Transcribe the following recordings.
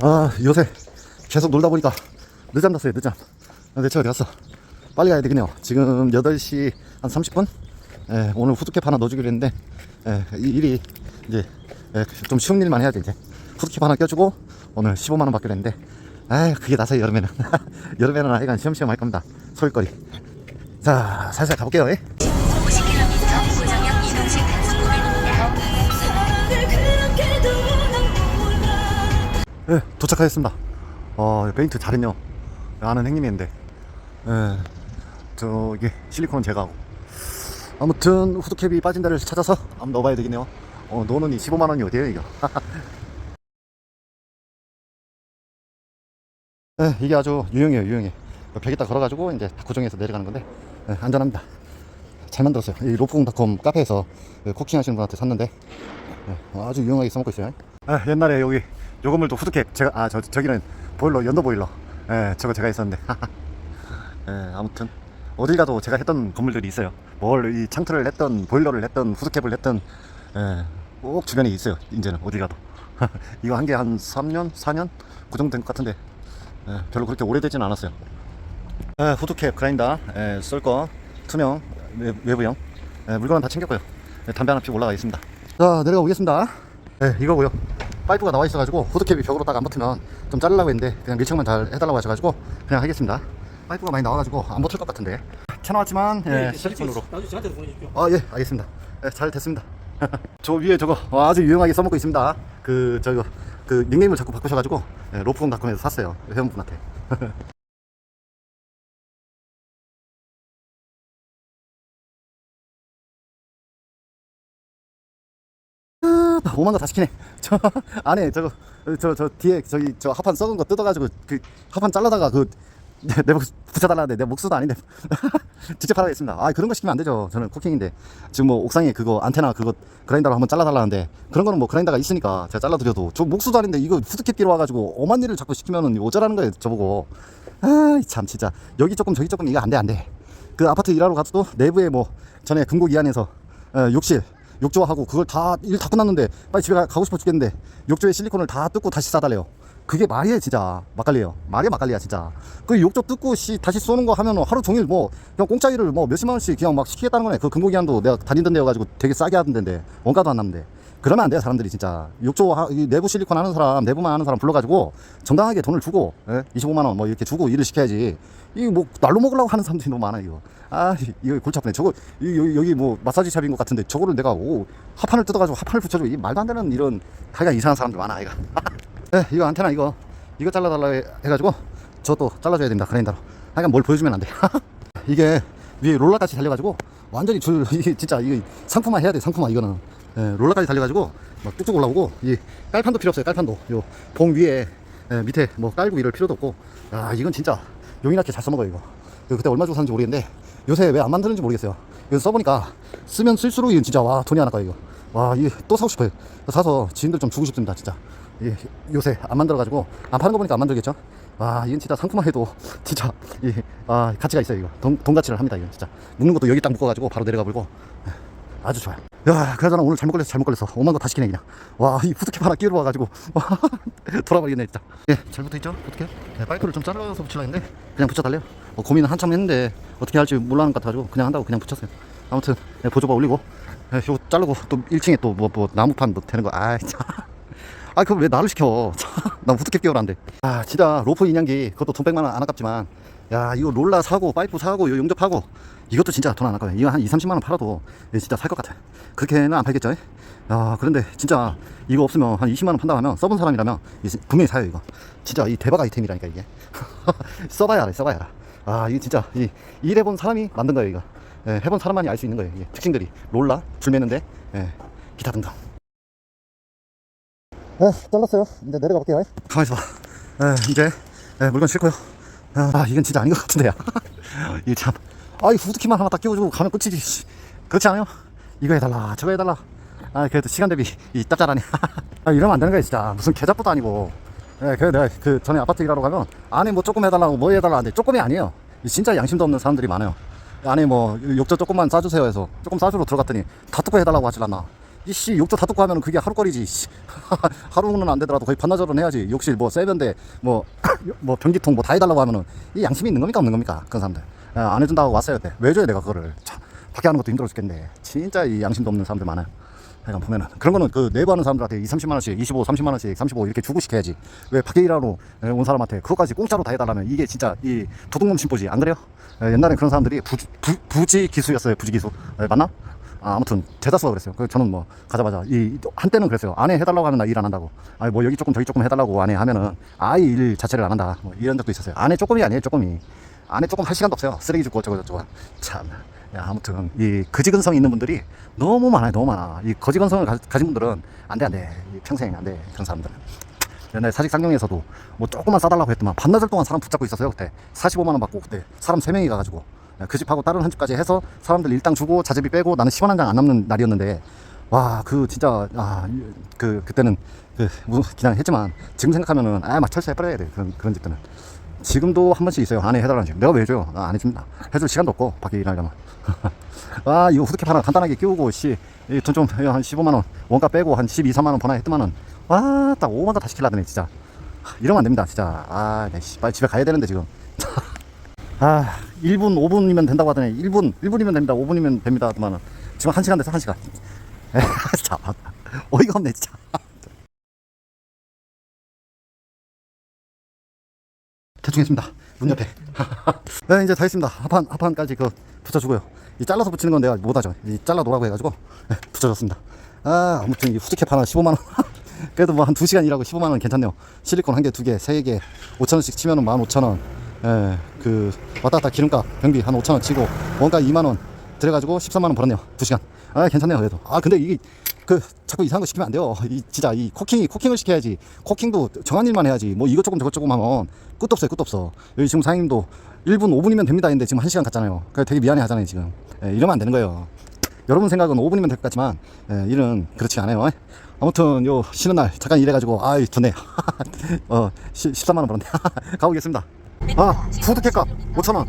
아 요새 계속 놀다 보니까 늦잠 잤어요 늦잠. 아, 내 차가 되었어. 빨리 가야 되겠네요. 지금 8시 한 30분? 예, 오늘 후드캡 하나 넣어주기로 했는데 예, 이 일이 이제 예, 좀 쉬운 일만 해야지 이제. 후드캡 하나 껴주고 오늘 15만원 받기로 했는데 아 그게 나서 여름에는. 여름에는 하여간 시험시험 할 겁니다. 소일거리. 자 살살 가볼게요 예. 예, 도착하였습니다. 어, 페인트 잘했네요. 아는 형님인데, 예, 저, 이게 실리콘은 제가 하고. 아무튼, 후드캡이 빠진 데를 찾아서 한번 넣어봐야 되겠네요. 어, 노는 이 15만원이 어디에요, 이거? 예, 이게 아주 유용해요, 유용해. 벽에다 걸어가지고 이제 다 고정해서 내려가는 건데, 예, 안전합니다. 잘 만들었어요. 이 로프공닷컴 카페에서 그 코킹 하시는 분한테 샀는데, 예, 아주 유용하게 써먹고 있어요. 아, 옛날에 여기 요 건물도 후드캡 제가 아 저 저기는 보일러 연도 보일러. 예 저거 제가 했었는데. 예 아무튼. 어딜 가도 제가 했던 건물들이 있어요. 뭘 이 창틀을 했던 보일러를 했던 후드캡을 했던 예꼭 주변에 있어요. 이제는 어딜 가도. 이거 한 게한 3년 4년? 그 정도 된 것 같은데. 예, 별로 그렇게 오래되진 않았어요. 예, 후드캡 그라인더. 예, 쏠거. 투명 외, 외부형. 예, 물건은 다 챙겼고요. 예, 담배 하나 피고 올라가 있습니다. 자 내려가 보겠습니다. 네, 이거고요. 파이프가 나와 있어가지고 후드캡이 벽으로 딱 안 붙으면 좀 자르려고 했는데 그냥 밀착만 잘 해달라고 하셔가지고 그냥 하겠습니다. 파이프가 많이 나와가지고 안 붙을 것 같은데. 쳐나왔지만 예, 실리콘으로. 나중에 저한테 보내주십시오. 아 예, 알겠습니다. 예, 잘 됐습니다. 저 위에 저거 아주 유용하게 써먹고 있습니다. 그 저거 그 닉네임을 자꾸 바꾸셔가지고 예, 로프공 닷컴에서 샀어요 회원분한테. 아, 5만 거다 시키네. 저 안에 저거 저 저 뒤에 저기 저 합판 썩은 거 뜯어가지고 그 합판 잘라다가 그 내, 내 목, 붙여달라는데 내 목수도 아닌데 직접 하라겠습니다. 아 그런 거 시키면 안 되죠. 저는 쿠킹인데 지금 뭐 옥상에 그거 안테나 그거 그라인더로 한번 잘라달라는데 그런 거는 뭐 그라인더가 있으니까 제가 잘라드려도 저 목수도 아닌데 이거 후드캡 끼러 와가지고 엄한 일을 자꾸 시키면은 오자라는 거예요 저보고 아 참 진짜 여기 조금 저기 조금 이거 안 돼 안 돼. 그 아파트 일하러 가서도 내부에 뭐 전에 금곡 이안에서 어, 욕실 욕조하고 그걸 다 일 다 끝났는데 빨리 집에 가, 고 싶어 죽겠는데 욕조에 실리콘을 다 뜯고 다시 싸달래요. 그게 말이에요 진짜 막걸리예요. 말이 막걸리야 진짜. 그 욕조 뜯고 씨 다시 쏘는 거 하면 하루 종일 뭐 그냥 공짜 일을 뭐 몇십만 원씩 그냥 막 시키겠다는 거네. 그 금고기한도 내가 다니던 데여가지고 되게 싸게 하던 데인데 원가도 안 남는데. 그러면 안 돼요 사람들이 진짜. 욕조 하, 이 내부 실리콘 하는 사람 내부만 하는 사람 불러가지고 정당하게 돈을 주고 예? 25만 원 뭐 이렇게 주고 일을 시켜야지. 이거 뭐 날로 먹으려고 하는 사람들이 너무 많아 이거. 아 이- 이거 골치 아프네. 저거 이- 여기, 여기 뭐 마사지 샵인 것 같은데 저거를 내가 오 합판을 뜯어가지고 합판을 붙여줘 이 말도 안 되는 이런 하여간 이상한 사람들 많아 이거 예 이거 안테나 이거. 이거 잘라달라 해- 해가지고 저것도 잘라줘야 됩니다 그라인더로. 하여간 뭘 보여주면 안 돼 이게 위에 롤러까지 달려가지고 완전히 줄 이게 진짜 이거 상품화 해야 돼 상품화 이거는 예, 롤러까지 달려가지고 막 뚝뚝 올라오고 이 깔판도 필요 없어요 깔판도. 요 봉 위에 예, 밑에 뭐 깔고 이럴 필요도 없고. 아 이건 진짜 용이나게 잘 써먹어요 이거. 이거 그때 얼마 주고 샀는지 모르겠는데 요새 왜 안 만드는지 모르겠어요. 이거 써보니까 쓰면 쓸수록 이건 진짜 와 돈이 안 아까워 이거. 와 이게 또 사고 싶어요. 사서 지인들 좀 주고 싶습니다 진짜. 이 요새 안 만들어가지고 안 파는 거 보니까 안 만들겠죠? 와 이건 진짜 상품화해도 진짜 이 아, 가치가 있어요 이거. 돈, 돈 가치를 합니다 이건 진짜. 묶는 것도 여기 딱 묶어가지고 바로 내려가 버리고. 예, 아주 좋아요. 야 그러잖아 오늘 잘못 걸렸어 잘못 걸렸어 오만 거 다 시키네 그냥. 와이 후드캡 하나 끼러 와가지고. 와 돌아버리겠네 진짜. 예 잘 붙어 있죠? 후드캡 네, 파이프를 좀 잘라서 붙이려 했는데 그냥 붙여달래요. 뭐 고민을 한참 했는데 어떻게 할지 몰라는 것 같아가지고 그냥 한다고 그냥 붙였어요. 아무튼 예, 보조바 올리고 예, 이거 자르고 또 1층에 또 뭐 뭐 나무판 뭐 되는 거. 아이 참. 아, 그걸 왜 나를 시켜? 나 후드캡 끼워라는데. 아, 진짜 로프 인양기 그것도 돈 100만 원 안 아깝지만 야, 이거 롤라 사고 파이프 사고 요 용접하고 이것도 진짜 돈 안 아까워요. 이거 한 2, 30만 원 팔아도 이거 진짜 살 것 같아. 그렇게는 안 팔겠죠? 야, 그런데 진짜 이거 없으면 한 20만 원 판다 하면 써본 사람이라면 이- 분명히 사요, 이거. 진짜 이 대박 아이템이라니까 이게. 써봐야 알아, 써봐야 알아. 아, 이거 진짜 이 일해본 사람이 만든 거예요, 이거. 예, 해본 사람만이 알 수 있는 거예요. 이게 특징들이 롤라, 줄 매는데, 예, 기타 등등. 네, 잘랐어요. 이제 내려가 볼게요. 가만히 있어봐. 네, 이제 네, 물건 싣고요. 아, 이건 진짜 아닌 것 같은데요. 이게 참. 아, 이 후드키만 하나 딱 끼워주고 가면 끝이지. 씨. 그렇지 않아요? 이거 해달라, 저거 해달라. 아, 그래도 시간 대비 이 짭짤하네. 아, 이러면 안 되는 거야, 진짜. 무슨 계좌부도 아니고. 네, 그래 내가 그 전에 아파트 일하러 가면 안에 뭐 조금 해달라고 뭐 해달라 하는데 조금이 아니에요. 이 진짜 양심도 없는 사람들이 많아요. 안에 뭐 욕조 조금만 싸주세요 해서 조금 싸주러 들어갔더니 다 뜯고 해달라고 하질 않나. 이씨 욕조 다 듣고 하면 그게 하루거리지 씨. 하루는 안 되더라도 거의 반나절은 해야지. 욕실 뭐 세면대 뭐 뭐 변기통 뭐 다 해달라고 하면은 이 양심이 있는 겁니까 없는 겁니까 그런 사람들? 아, 안 해준다고 왔어요 그때 왜 줘야 내가 그거를? 참, 밖에 하는 것도 힘들어 죽겠네. 진짜 이 양심도 없는 사람들 많아요 하여간 보면은. 그런 거는 그 내부하는 사람들한테 2, 30만 원씩 25, 30만 원씩 35 이렇게 주고씩 해야지. 왜 밖에 일하러 온 사람한테 그것까지 공짜로 다 해달라면 이게 진짜 이 도둑놈 심보지. 안 그래요? 에, 옛날에 그런 사람들이 부, 부, 부지 기수였어요 부지 기수. 에, 맞나? 아, 아무튼 대다수가 그랬어요. 그 저는 뭐 가자마자 이 한때는 그랬어요. 아내 해달라고 하면 나 일 안 한다고. 아니 뭐 여기 조금 저기 조금 해달라고 아내 하면은 아예 일 자체를 안 한다. 뭐 이런 적도 있었어요. 아내 조금이 아니에요. 조금이. 아내 조금 할 시간도 없어요. 쓰레기 줍고 어쩌고 저쩌고. 참. 야, 아무튼 이 거지근성 있는 분들이 너무 많아요. 너무 많아. 이 거지근성을 가, 진 분들은 안 돼, 안 돼. 이 평생 안 돼. 그런 사람들은. 옛날에 사직상경에서도 뭐 조금만 싸달라고 했더만 반나절 동안 사람 붙잡고 있었어요 그때 45만 원 받고 그때 사람 3명이 가가지고 그 집하고 다른 한 집까지 해서 사람들 일당 주고 자재비 빼고 나는 10원 한 장 안 남는 날이었는데 와 그 진짜 아그 그때는 그뭐 그냥 했지만 지금 생각하면은 아막 철수해버려야 돼 그런 그런 집들은. 지금도 한 번씩 있어요. 안에 해달라는 집. 내가 왜 해줘요? 나안 해줍니다. 해줄 시간도 없고 밖에 일하려면. 아 이거 후드캡 하나 간단하게 끼우고 씨돈좀한 15만 원 원가 빼고 한 12, 3만 원 버나 했더만은 와딱 5만 원 다 시 킬라더니 진짜. 이러면 안 됩니다 진짜. 아 네, 씨, 빨리 집에 가야 되는데 지금 아 1분 5분이면 된다고 하더니 1분 1분이면 됩니다. 5분이면 됩니다. 하더만은. 지금 1시간 돼서 1시간. 참 어이가 없네 진짜. 대충 했습니다. 문 옆에. 네 이제 다 했습니다. 합판 합판까지 그 붙여주고요. 이 잘라서 붙이는 건 내가 못하죠. 이 잘라 놓으라고 해가지고 네, 붙여줬습니다. 아 아무튼 이 후드캡 하나 15만원. 그래도 뭐 한 2시간 일하고 15만원 괜찮네요. 실리콘 한 개 두 개 세 개 5천원씩 치면은 15,000원 예, 그 왔다 갔다 기름값 병비 한 5천 원 치고 원가 2만 원 들여가지고 13만 원 벌었네요. 2 시간. 아 괜찮네요 그래도. 아 근데 이게 그 자꾸 이상한 거 시키면 안 돼요. 이 진짜 이 코킹이 코킹을 시켜야지. 코킹도 정한 일만 해야지. 뭐 이것 조금 저것 조금 하면 끝도 없어요 끝도 없어. 여기 지금 사장님도 1분 5분이면 됩니다 했는데 지금 1시간 갔잖아요. 그래 되게 미안해 하잖아요 지금. 예, 이러면 안 되는 거예요. 여러분 생각은 5분이면 될 것 같지만 예, 일은 그렇지 않아요. 아무튼 요 쉬는 날 잠깐 일해가지고 아이 좋네. 어 13만 원 벌었네. 가보겠습니다 아 푸드캣값 5천원.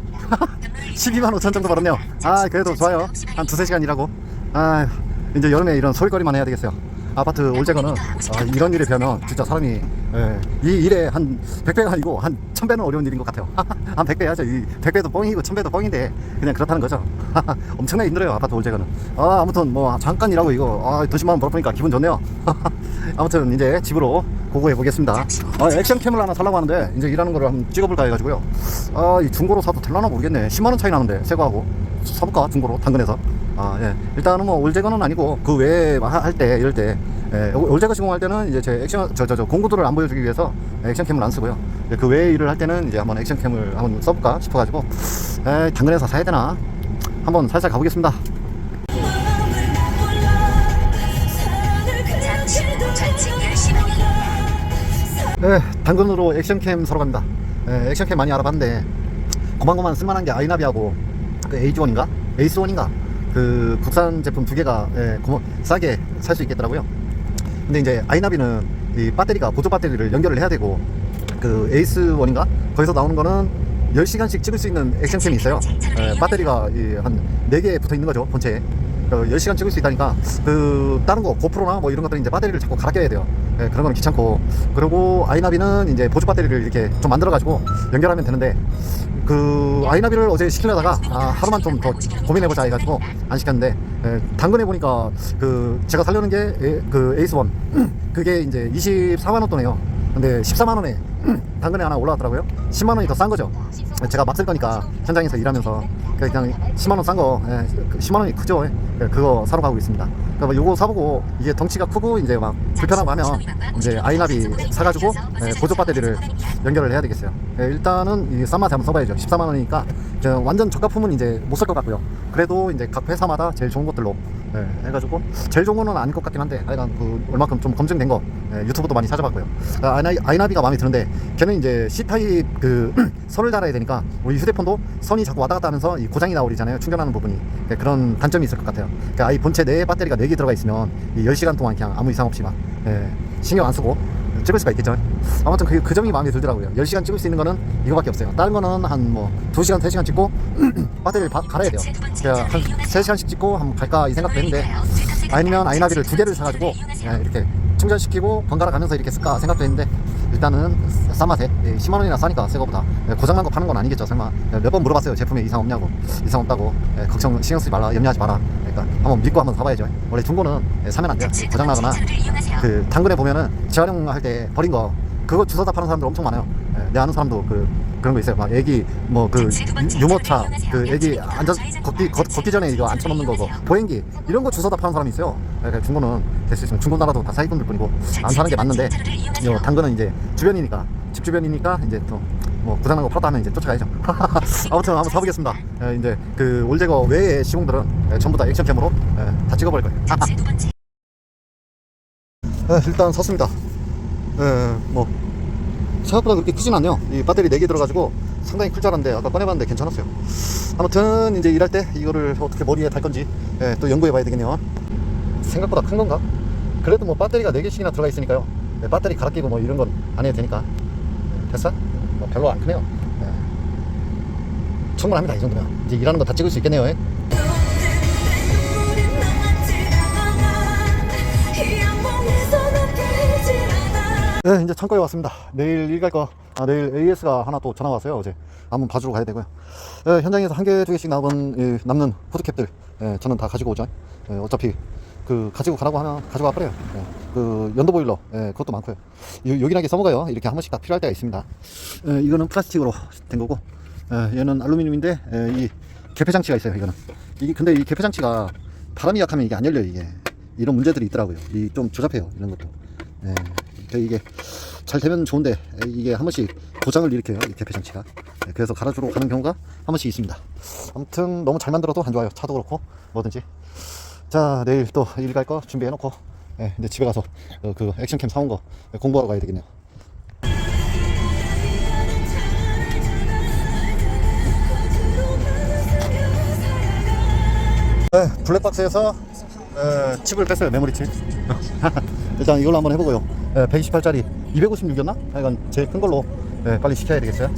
12만 5천 정도 벌었네요. 아 그래도 좋아요. 한 두세 시간 일하고. 아 이제 여름에 이런 소일거리만 해야 되겠어요. 아파트 올제거는 아, 이런 일에 비하면 진짜 사람이 예, 이 일에 한 100배가 아니고 한 1000배는 어려운 일인 것 같아요. 한 100배 하죠. 이 100배도 뻥이고 1000배도 뻥인데 그냥 그렇다는 거죠. 엄청나게 힘들어요 아파트 올제거는. 아 아무튼 뭐 잠깐 일하고 이거 아, 돈 10만원 벌어보니까 기분 좋네요. 아무튼 이제 집으로 고고해 보겠습니다. 아, 액션캠을 하나 살라고 하는데 이제 일하는 거를 한번 찍어볼까 해가지고요. 아 이 중고로 사도 될라나 모르겠네. 10만 원 차이 나는데 새거하고. 사볼까? 중고로 당근에서. 아, 예. 일단은 뭐 올제거는 아니고 그 외에 할 때 이럴 때. 예, 올제거 시공할 때는 이제 제 액션 저 저 저 공구도를 안 보여주기 위해서 액션캠을 안 쓰고요. 예, 그 외에 일을 할 때는 이제 한번 액션캠을 한번 써볼까 싶어가지고. 에, 당근에서 사야 되나? 한번 살살 가보겠습니다. 방향입니다. 네, 당근으로 액션캠 사러 갑니다. 예, 액션캠 많이 알아봤는데 고만고만 쓸만한 게 아이나비하고 그 에이즈원인가 에이스원인가 그 국산 제품 두 개가 예, 고마- 싸게 살 수 있겠더라고요. 근데 이제 아이나비는 이 배터리가 보조 배터리를 연결을 해야 되고 그 에이스원인가 거기서 나오는 거는 10시간씩 찍을 수 있는 액션캠이 있어요. 예, 배터리가 이 한 4개 붙어 있는 거죠, 본체에. 그 10시간 찍을 수 있다니까 그 다른 거 고프로나 뭐 이런 것들은 이제 배터리를 자꾸 갈아 껴야 돼요. 예, 그런 거는 귀찮고 그리고 아이나비는 이제 보조 배터리를 이렇게 좀 만들어 가지고 연결하면 되는데 그 아이나비를 어제 시키려다가 아, 하루만 좀 더 고민해 보자 해가지고 안 시켰는데 예, 당근에 보니까 그 제가 살려는 게 그 에이스 원 그게 이제 24만 원 돈이에요. 근데 14만 원에 당근에 하나 올라왔더라고요. 10만 원이 더 싼 거죠. 제가 막 쓸 거니까 현장에서 일하면서 그냥 10만 원 싼 거, 예, 10만 원이 크죠. 예, 그거 사러 가고 있습니다. 그러니까 요거 사보고 이게 덩치가 크고 이제 막 불편하고 하면 이제 아이나비 사가지고 예, 보조 배터리를 연결을 해야 되겠어요. 예, 일단은 이싼 맛에 한번 써봐야죠. 14만 원이니까 저 완전 저가품은 이제 못 살 것 같고요. 그래도 이제 각 회사마다 제일 좋은 것들로 예, 해가지고 제일 좋은 거는 아닐 것 같긴 한데 하여간 그 얼마큼 좀 검증된 거 예, 유튜브도 많이 찾아봤고요. 아, 아이나, 아이나비가 마음에 드는데 걔는 이제 C 타입 그 선을 달아야 되니까 우리 휴대폰도 선이 자꾸 왔다 갔다 하면서 이 고장이 나오잖아요. 충전하는 부분이 그러니까 그런 단점이 있을 것 같아요. 그러니까 아이 본체 내에 배터리가 4개 들어가 있으면 이 10시간 동안 그냥 아무 이상 없이 막 예, 신경 안 쓰고 찍을 수가 있겠죠. 아무튼 그, 그 점이 마음에 들더라고요. 10시간 찍을 수 있는 거는 이거밖에 없어요. 다른 거는 한 뭐 2시간, 3시간 찍고 배터리를 바, 갈아야 돼요. 그냥 한 3시간씩 찍고 한번 갈까 이 생각도 했는데 아니면 아이나비를 두 개를 사가지고 예, 이렇게 충전시키고 번갈아 가면서 이렇게 쓸까 생각도 했는데 일단은 싼 맛에 10만 원이나 싸니까 새 거보다. 예, 고장난 거 파는 건 아니겠죠. 설마. 몇 번 물어봤어요. 제품에 이상 없냐고. 이상 없다고. 예, 걱정 신경 쓰지 말라. 염려하지 마라 그러니까 한번 믿고 한번 사봐야죠. 원래 중고는 예, 사면 안 돼요 고장 나거나 그 당근에 보면은 재활용할 때 버린 거 그거 주워다 파는 사람들 엄청 많아요. 예, 내 아는 사람도 그 그런 거 있어요. 막 애기 뭐 그 유모차 그 애기 앉아 걷기 걷, 걷기 전에 이거 앉혀놓는 거고. 보행기 이런 거 주워다 파는 사람이 있어요. 그러니까 중고는 될 수 있으면 중고 나라도 다 사기꾼들 뿐이고 안 사는 게 맞는데 요 당근은 이제 주변이니까 집 주변이니까 이제 또 뭐 고장난 거 팔았다 하면 이제 쫓아가야죠. 아무튼 한번 사보겠습니다. 예, 이제 그 올제거 외의 시공들은 예, 전부 다 액션캠으로 예, 다 찍어버릴 거예요. 네, 일단 샀습니다. 예, 뭐 생각보다 그렇게 크진 않네요. 이 배터리 4개 들어가지고 상당히 클 줄 알았는데 아까 꺼내봤는데 괜찮았어요. 아무튼 이제 일할 때 이거를 어떻게 머리에 달 건지 예, 또 연구해 봐야 되겠네요. 생각보다 큰 건가? 그래도 뭐 배터리가 4개씩이나 들어가 있으니까요. 예, 배터리 갈아 끼고 뭐 이런 건 안 해도 되니까 예, 됐어? 뭐 별로 안 크네요. 예. 충분합니다 이 정도면 이제 일하는 거 다 찍을 수 있겠네요. 예. 네, 이제 창고에 왔습니다. 내일 일 갈 거, 아, 내일 AS가 하나 또 전화 왔어요. 어제. 한번 봐주러 가야 되고요. 예, 현장에서 한 개, 두 개씩 남은, 이, 남는 후드캡들, 예, 저는 다 가지고 오죠. 예, 어차피, 그, 가지고 가라고 하면 가져가 버려요. 예, 그, 연도 보일러, 예, 그것도 많고요. 요, 요긴하게 써먹어요. 이렇게 한 번씩 다 필요할 때가 있습니다. 예, 이거는 플라스틱으로 된 거고, 예, 얘는 알루미늄인데, 예, 이 개폐 장치가 있어요. 이거는. 이게, 근데 이 개폐 장치가 바람이 약하면 이게 안 열려요. 이게. 이런 문제들이 있더라고요. 이 좀 조잡해요. 이런 것도. 예, 이게 잘 되면 좋은데 이게 한 번씩 고장을 일으켜요 이 개폐 장치가 예, 그래서 갈아주러 가는 경우가 한 번씩 있습니다 아무튼 너무 잘 만들어도 안 좋아요 차도 그렇고 뭐든지 자 내일 또 일 갈 거 준비해 놓고 예, 이제 집에 가서 어, 그 액션캠 사온 거 공부하러 가야 되겠네요. 네, 블랙박스에서 어, 칩을 뺐어요 메모리 칩. 일단 이걸로 한번 해보고요. 128짜리 256이었나? 하여간 제일 큰 걸로 예, 빨리 시켜야 되겠어요